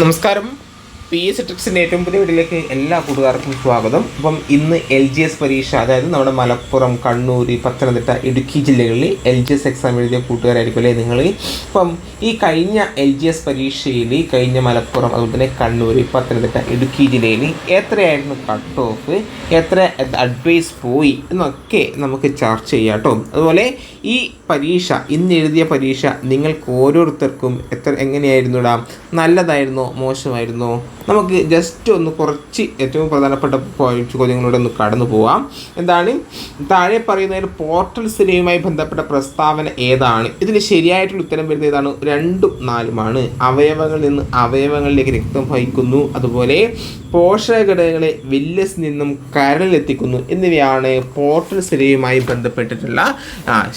നമസ്കാരം. P S ട്രിക്സിന്റെ ഏറ്റവും പുതിയ വീട്ടിലേക്ക് എല്ലാ കൂട്ടുകാർക്കും സ്വാഗതം. അപ്പം ഇന്ന് എൽ ജി എസ് പരീക്ഷ അതായത് നമ്മുടെ മലപ്പുറം കണ്ണൂർ പത്തനംതിട്ട ഇടുക്കി ജില്ലകളിൽ എൽ ജി എസ് എക്സാം എഴുതിയ കൂട്ടുകാരായിരിക്കും അല്ലേ നിങ്ങൾ? അപ്പം ഈ കഴിഞ്ഞ എൽ ജി എസ് പരീക്ഷയിൽ കഴിഞ്ഞ മലപ്പുറം അതുപോലെ തന്നെ കണ്ണൂർ പത്തനംതിട്ട ഇടുക്കി ജില്ലയിൽ എത്രയായിരുന്നു കട്ട് ഓഫ് എത്ര അഡ്വൈസ് പോയി എന്നൊക്കെ നമുക്ക് ചർച്ച ചെയ്യാം കേട്ടോ. അതുപോലെ ഈ പരീക്ഷ ഇന്ന് എഴുതിയ പരീക്ഷ നിങ്ങൾക്ക് ഓരോരുത്തർക്കും എത്ര എങ്ങനെയായിരുന്നു ഇടാം? നല്ലതായിരുന്നോ? മോശമായിരുന്നോ? നമുക്ക് ജസ്റ്റ് ഒന്ന് കുറച്ച് ഏറ്റവും പ്രധാനപ്പെട്ട പോയിന്റ് ചോദ്യങ്ങളോട് ഒന്ന് കടന്നു പോവാം. എന്താണ്? താഴെ പറയുന്നതിൽ പോർട്ടൽ സിനിമയുമായി ബന്ധപ്പെട്ട പ്രസ്താവന ഏതാണ്? ഇതിന് ശരിയായിട്ടുള്ള ഉത്തരം വരുന്നത് ഏതാണ്? രണ്ടും നാലുമാണ്. അവയവങ്ങളിൽ നിന്ന് അവയവങ്ങളിലേക്ക് രക്തം വഹിക്കുന്നു. അതുപോലെ പോഷക ഘടകങ്ങളെ വില്ലസ് നിന്നും കരളിലെത്തിക്കുന്നു എന്നിവയാണ് പോർട്ടൽ സിനിമയുമായി ബന്ധപ്പെട്ടിട്ടുള്ള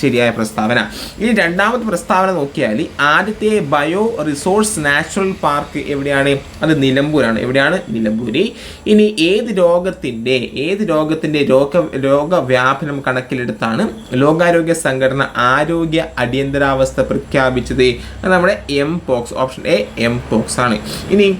ശരിയായ പ്രസ്താവന. ഇനി രണ്ടാമത്തെ പ്രസ്താവന നോക്കിയാൽ ആദ്യത്തെ ബയോ റിസോഴ്സ് നാച്ചുറൽ പാർക്ക് എവിടെയാണ്? അത് നിലമ്പൂരാണ്. എവിടെയാണ്? നിലമ്പൂരി. ഇനി ഏത് രോഗത്തിന്റെ ഏത് രോഗത്തിന്റെ രോഗ രോഗവ്യാപനം കണക്കിലെടുത്താണ് ലോകാരോഗ്യ സംഘടന ആരോഗ്യ അടിയന്തരാവസ്ഥ പ്രഖ്യാപിച്ചത്? അത് നമ്മുടെ mpox option A mpox ആണ്. ഇനി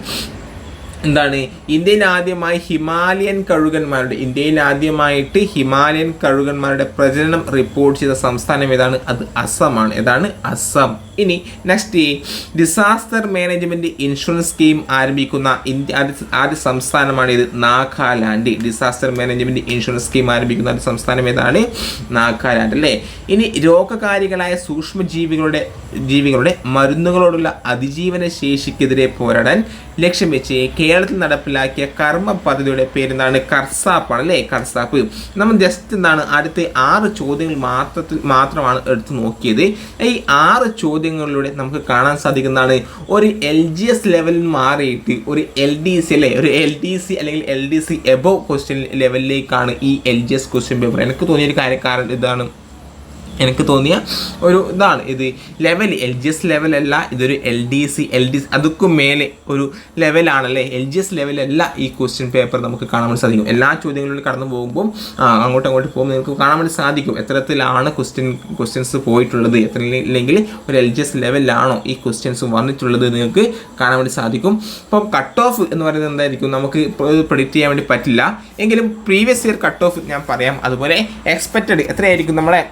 എന്താണ്? ഇന്ത്യയിൽ ആദ്യമായി ഹിമാലയൻ കഴുകന്മാരുടെ ഇന്ത്യയിൽ ആദ്യമായിട്ട് ഹിമാലയൻ കഴുകന്മാരുടെ പ്രജനനം റിപ്പോർട്ട് ചെയ്ത സംസ്ഥാനം ഏതാണ്? അത് അസമാണ്. ഏതാണ്? അസം. ഇനി next disaster management insurance scheme ആരംഭിക്കുന്ന ഇന്ത്യ ആദ്യ സംസ്ഥാനമാണ് ഇത് Nagaland. Disaster management insurance scheme ആരംഭിക്കുന്ന ആദ്യ സംസ്ഥാനം ഏതാണ്? നാഗാലാൻഡ് അല്ലേ? ഇനി രോഗകാരികളായ സൂക്ഷ്മജീവികളുടെ ജീവികളുടെ മരുന്നുകളോടുള്ള അതിജീവന ശേഷിക്കെതിരെ പോരാടാൻ ലക്ഷ്യം വെച്ച് കേരളത്തിൽ നടപ്പിലാക്കിയ കർമ്മ പദ്ധതിയുടെ പേരെന്താണ്? കർസാപ്പാണ് അല്ലേ? കർസാപ്പ്. നമ്മൾ ജസ്റ്റ് എന്താണ് അടുത്ത ആറ് ചോദ്യങ്ങൾ മാത്രത്തിൽ മാത്രമാണ് എടുത്തു നോക്കിയത്. ഈ ആറ് ചോദ്യങ്ങളിലൂടെ നമുക്ക് കാണാൻ സാധിക്കുന്നതാണ്. ഒരു എൽ ജി എസ് ലെവലിൽ മാറിയിട്ട് ഒരു എൽ ഡി സി അല്ലെ? ഒരു എൽ ഡി സി അല്ലെങ്കിൽ L D C above question ലെവലിലേക്കാണ് ഈ L G S question paper എനിക്ക് തോന്നിയൊരു കാര്യക്കാരൻ ഇതാണ്. എനിക്ക് തോന്നിയ ഒരു ഇതാണ്. ഇത് ലെവൽ എൽ ജി എസ് ലെവലല്ല ഇതൊരു L D C L D അതുക്കും മേലെ ഒരു ലെവലാണല്ലേ എൽ ജി എസ് ലെവലല്ല ഈ ക്വസ്റ്റ്യൻ പേപ്പർ നമുക്ക് കാണാൻ വേണ്ടി സാധിക്കും. എല്ലാ ചോദ്യങ്ങളിലും കടന്നു പോകുമ്പോൾ അങ്ങോട്ടും അങ്ങോട്ട് പോകുമ്പോൾ നിങ്ങൾക്ക് കാണാൻ വേണ്ടി സാധിക്കും എത്രത്തിലാണ് ക്വസ്റ്റ്യൻ ക്വസ്റ്റ്യൻസ് പോയിട്ടുള്ളത്. എത്ര ഇല്ലെങ്കിൽ ഒരു എൽ ജി എസ് ലെവലിലാണോ ഈ ക്വസ്റ്റ്യൻസ് വന്നിട്ടുള്ളത് നിങ്ങൾക്ക് കാണാൻ വേണ്ടി സാധിക്കും. അപ്പം കട്ട് ഓഫ് എന്ന് പറയുന്നത് എന്തായിരിക്കും? നമുക്ക് പ്രൊഡിക്റ്റ് ചെയ്യാൻ വേണ്ടി പറ്റില്ല. എങ്കിലും പ്രീവിയസ് ഇയർ കട്ട് ഓഫ് ഞാൻ പറയാം. അതുപോലെ എക്സ്പെക്റ്റഡ് എത്രയായിരിക്കും നമ്മളെ?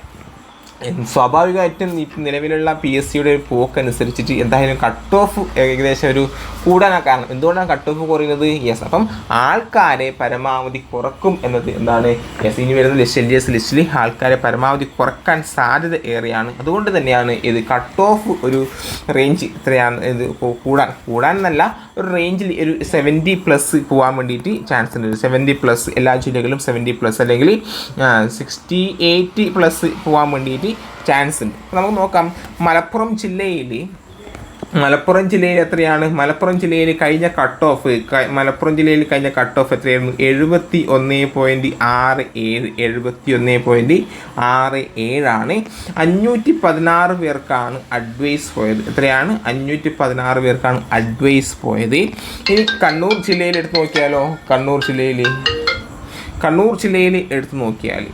സ്വാഭാവികമായിട്ടും നിലവിലുള്ള പി എസ് സിയുടെ ഒരു പോക്ക് അനുസരിച്ചിട്ട് എന്തായാലും കട്ട് ഓഫ് ഏകദേശം ഒരു കൂടാനാണ് കാരണം. എന്തുകൊണ്ടാണ് കട്ട് ഓഫ് കുറയുന്നത്? യെസ് അപ്പം ആൾക്കാരെ പരമാവധി കുറക്കും എന്നത് എന്താണ്? യെസ് ഇനി വരുന്ന ലിസ്റ്റ് എൽ എസ് ലിസ്റ്റിൽ ആൾക്കാരെ പരമാവധി കുറയ്ക്കാൻ സാധ്യത ഏറെയാണ്. അതുകൊണ്ട് തന്നെയാണ് ഇത് കട്ട് ഓഫ് ഒരു റേഞ്ച് ഇത്രയാണ് ഇത് കൂടാൻ കൂടാൻ. എന്നല്ല ഒരു റേഞ്ചിൽ ഒരു സെവന്റി പ്ലസ് പോകാൻ വേണ്ടിയിട്ട് ചാൻസ് ഉണ്ട്. സെവന്റി പ്ലസ് എല്ലാ ജില്ലകളിലും സെവന്റി പ്ലസ് അല്ലെങ്കിൽ സിക്സ്റ്റി എയ്റ്റി പ്ലസ് പോകാൻ വേണ്ടിയിട്ട് ചാൻസ് ഉണ്ട് നമുക്ക് നോക്കാം. മലപ്പുറം ജില്ലയിൽ മലപ്പുറം ജില്ലയിൽ എത്രയാണ്? മലപ്പുറം ജില്ലയിൽ കഴിഞ്ഞ കട്ട് ഓഫ് മലപ്പുറം ജില്ലയിൽ കഴിഞ്ഞ കട്ട് ഓഫ് എത്രയായിരുന്നു? എഴുപത്തി ഒന്ന് പോയിന്റ് ആറ് ഏഴ് എഴുപത്തി ഒന്ന് പോയിന്റ് ആറ് ഏഴാണ്. അഞ്ഞൂറ്റി പതിനാറ് പേർക്കാണ് അഡ്വൈസ് പോയത്. എത്രയാണ്? അഞ്ഞൂറ്റി പതിനാറ് പേർക്കാണ് അഡ്വൈസ് പോയത്. ഇനി കണ്ണൂർ ജില്ലയിൽ എടുത്ത് നോക്കിയാലോ? കണ്ണൂർ ജില്ലയിൽ കണ്ണൂർ ജില്ലയിൽ എടുത്ത് നോക്കിയാൽ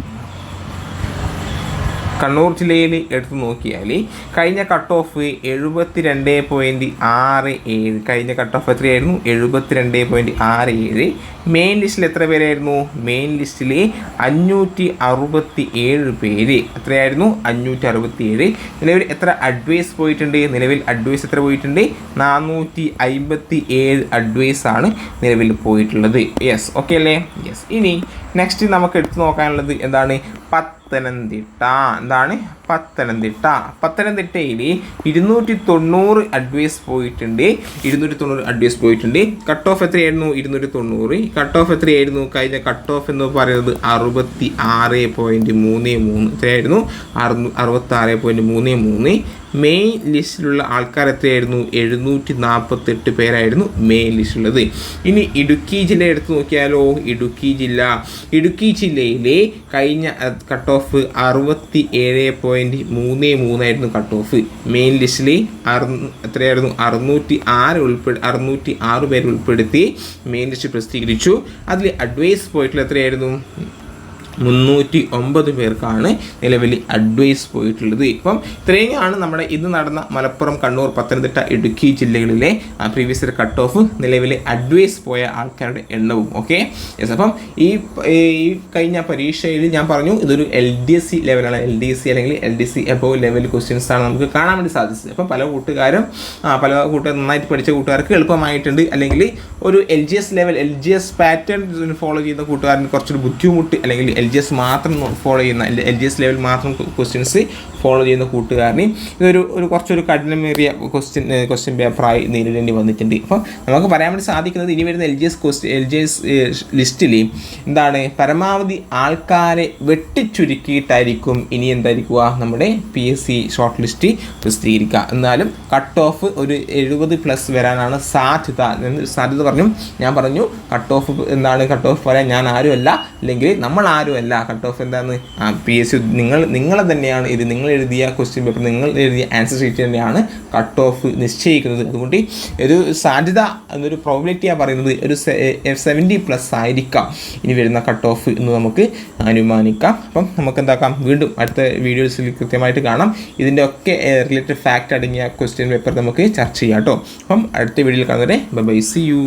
കണ്ണൂർ ജില്ലയിൽ എടുത്തു നോക്കിയാൽ കഴിഞ്ഞ കട്ട് ഓഫ് എഴുപത്തി രണ്ട് പോയിന്റ് ആറ് ഏഴ്. കഴിഞ്ഞ കട്ട് ഓഫ് എത്രയായിരുന്നു? എഴുപത്തി രണ്ട് പോയിന്റ് ആറ് ഏഴ്. മെയിൻ ലിസ്റ്റിൽ എത്ര പേരായിരുന്നു? മെയിൻ ലിസ്റ്റിൽ അഞ്ഞൂറ്റി അറുപത്തി ഏഴ് പേര്. എത്രയായിരുന്നു? അഞ്ഞൂറ്റി അറുപത്തി ഏഴ് നിലവിൽ എത്ര അഡ്വൈസ് പോയിട്ടുണ്ട്? നിലവിൽ അഡ്വൈസ് എത്ര പോയിട്ടുണ്ട്? നാനൂറ്റി അമ്പത്തി ഏഴ് അഡ്വൈസാണ് നിലവിൽ പോയിട്ടുള്ളത്. യെസ് ഓക്കെ അല്ലേ? യെസ് ഇനി നെക്സ്റ്റ് നമുക്ക് എടുത്തു നോക്കാനുള്ളത് എന്താണ്? പത്തനംതിട്ട. എന്താണ്? പത്തനംതിട്ട. പത്തനംതിട്ടയിൽ ഇരുന്നൂറ്റി തൊണ്ണൂറ് അഡ്വൈസ് പോയിട്ടുണ്ട്. ഇരുന്നൂറ്റി തൊണ്ണൂറ് അഡ്വൈസ് പോയിട്ടുണ്ട്. കട്ട് ഓഫ് എത്രയായിരുന്നു? ഇരുന്നൂറ്റി തൊണ്ണൂറ് കട്ട് ഓഫ് എത്രയായിരുന്നു? കഴിഞ്ഞ കട്ട് ഓഫ് എന്ന് പറയുന്നത് അറുപത്തി ആറ് പോയിന്റ് മൂന്ന് മൂന്ന്. എത്രയായിരുന്നു? അറുന്നൂ അറുപത്തി ആറ് പോയിന്റ് മൂന്ന് മൂന്ന്. മെയിൻ ലിസ്റ്റിലുള്ള ആൾക്കാർ എത്രയായിരുന്നു? എഴുന്നൂറ്റി നാൽപ്പത്തെട്ട് പേരായിരുന്നു മെയിൻ ലിസ്റ്റിലുള്ളത്. ഇനി ഇടുക്കി ജില്ല എടുത്തു നോക്കിയാലോ? ഇടുക്കി ജില്ല. ഇടുക്കി ജില്ലയിലെ കഴിഞ്ഞ കട്ട് ഓഫ് അറുപത്തി ഏഴ് പോയിന്റ് മൂന്ന് മൂന്നായിരുന്നു കട്ട് ഓഫ് മെയിൻ ലിസ്റ്റിൽ അറു എത്രയായിരുന്നു? അറുന്നൂറ്റി ആറ് ഉൾപ്പെടു അറുന്നൂറ്റി ആറ് പേര് ഉൾപ്പെടുത്തി മെയിൻ ലിസ്റ്റ് പ്രസിദ്ധീകരിച്ചു. അതിൽ അഡ്വൈസ് പോയിട്ടുള്ള എത്രയായിരുന്നു? മുന്നൂറ്റി ഒമ്പത് പേർക്കാണ് നിലവിൽ അഡ്വൈസ് പോയിട്ടുള്ളത്. ഇപ്പം ഇത്രയുമാണ് നമ്മുടെ ഇന്ന് നടന്ന മലപ്പുറം കണ്ണൂർ പത്തനംതിട്ട ഇടുക്കി ജില്ലകളിലെ പ്രീവിയസ് ഇയർ കട്ട് ഓഫ് നിലവിൽ അഡ്വൈസ് പോയ ആൾക്കാരുടെ എണ്ണവും. ഓക്കെ യെസ് അപ്പം ഈ ഈ കഴിഞ്ഞ പരീക്ഷയിൽ ഞാൻ പറഞ്ഞു ഇതൊരു എൽ ഡി എസ് സി ലെവലാണ് എൽ ഡി എസ് സി അല്ലെങ്കിൽ L D C above level questions ആണ് നമുക്ക് കാണാൻ വേണ്ടി സാധിച്ചത്. അപ്പം പല കൂട്ടുകാരും പല കൂട്ടുകാർ നന്നായിട്ട് പഠിച്ച കൂട്ടുകാർക്ക് എളുപ്പമായിട്ടുണ്ട്. അല്ലെങ്കിൽ ഒരു L G S level L G S pattern follow ചെയ്യുന്ന കൂട്ടുകാരന് കുറച്ചൊരു ബുദ്ധിമുട്ട് അല്ലെങ്കിൽ എൽ ജി എസ് മാത്രം ഫോളോ ചെയ്യുന്ന എൽ ജി എസ് ലെവൽ മാത്രം ക്വസ്റ്റ്യൻസ് ഫോളോ ചെയ്യുന്ന കൂട്ടുകാരന് ഇതൊരു ഒരു കുറച്ചൊരു കഠിനമേറിയ ക്വസ്റ്റ്യൻ ക്വസ്റ്റ്യൻ പേപ്പറായി നേരിടേണ്ടി വന്നിട്ടുണ്ട്. അപ്പോൾ നമുക്ക് പറയാൻ വേണ്ടി സാധിക്കുന്നത് ഇനി വരുന്ന L G S question L G S ലിസ്റ്റിൽ എന്താണ്? പരമാവധി ആൾക്കാരെ വെട്ടിച്ചുരുക്കിയിട്ടായിരിക്കും ഇനി എന്തായിരിക്കുക? നമ്മുടെ P S C shortlist പ്രസിദ്ധീകരിക്കുക. എന്നാലും കട്ട് ഓഫ് ഒരു എഴുപത് പ്ലസ് വരാനാണ് സാധ്യത സാധ്യത പറഞ്ഞു. ഞാൻ പറഞ്ഞു കട്ട് ഓഫ് എന്താണ്? കട്ട് ഓഫ് പറയാൻ ഞാൻ ആരുമല്ല. അല്ലെങ്കിൽ നമ്മൾ ആരുമല്ല കട്ട് ഓഫ് എന്താണ് ആ പി എസ് സി നിങ്ങൾ നിങ്ങളെ തന്നെയാണ് ഇത് നിങ്ങൾ എഴുതിയ ക്വസ്റ്റ്യൻ പേപ്പർ നിങ്ങൾ എഴുതിയ ആൻസർ ഷീറ്റ് തന്നെയാണ് കട്ട് ഓഫ് നിശ്ചയിക്കുന്നത്. അതുകൊണ്ട് ഒരു സാധ്യത എന്നൊരു പ്രോബിലിറ്റിയാണ് പറയുന്നത് ഒരു സെവന്റി പ്ലസ് ആയിരിക്കാം. ഇനി വരുന്ന കട്ട് ഓഫ് എന്ന് നമുക്ക് അനുമാനിക്കാം. അപ്പം നമുക്ക് എന്താക്കാം? വീണ്ടും അടുത്ത വീഡിയോസിൽ കൃത്യമായിട്ട് കാണാം. ഇതിന്റെ ഒക്കെ റിലേറ്റഡ് ഫാക്റ്റ് അടങ്ങിയ ക്വസ്റ്റ്യൻ പേപ്പർ നമുക്ക് ചർച്ച ചെയ്യാം കേട്ടോ അപ്പം അടുത്ത വീഡിയോയിൽ കാണുന്നവരെ ബൈ സി യു